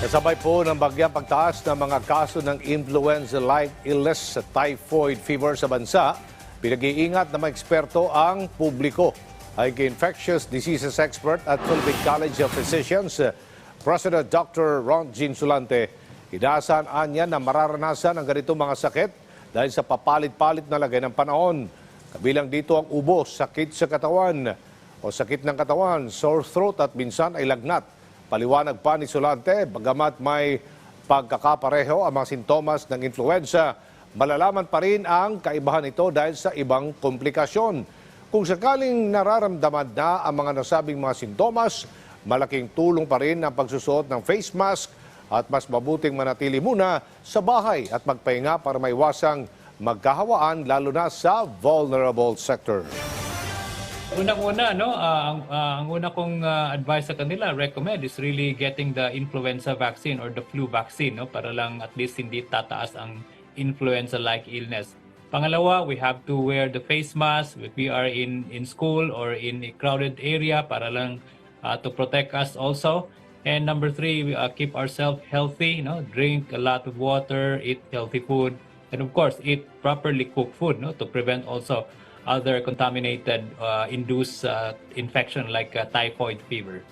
Kasabay po ng bagyang pagtaas ng mga kaso ng influenza-like illness sa typhoid fever sa bansa, pinag-iingat ng mga eksperto ang publiko. Ay infectious diseases expert at Philippine College of Physicians, President Dr. Ron Jean Sulante, inaasahan niya na mararanasan ang ganitong mga sakit dahil sa papalit-palit na lagay ng panahon. Kabilang dito ang ubo, sakit sa katawan o sakit ng katawan, sore throat at minsan ay lagnat. Paliwanag pa ni Solante, bagamat may pagkakapareho ang mga sintomas ng influenza, malalaman pa rin ang kaibahan ito dahil sa ibang komplikasyon. Kung sakaling nararamdaman na ang mga nasabing mga sintomas, malaking tulong pa rin ang pagsusuot ng face mask at mas mabuting manatili muna sa bahay at magpahinga para maiwasang magkahawaan lalo na sa vulnerable sector. Unang-una, no, ah, ang, ah, ang una kong ah, advice sa kanila, recommend is really getting the influenza vaccine or the flu vaccine, no, para lang at least hindi tataas ang influenza-like illness. Pangalawa, we have to wear the face mask if we are in in school or in a crowded area para lang ah, to protect us also. And number three, we uh, keep ourselves healthy, you know, drink a lot of water, eat healthy food, and of course, eat properly cooked food, no, to prevent also other contaminated uh, induced uh, infection like uh, typhoid fever.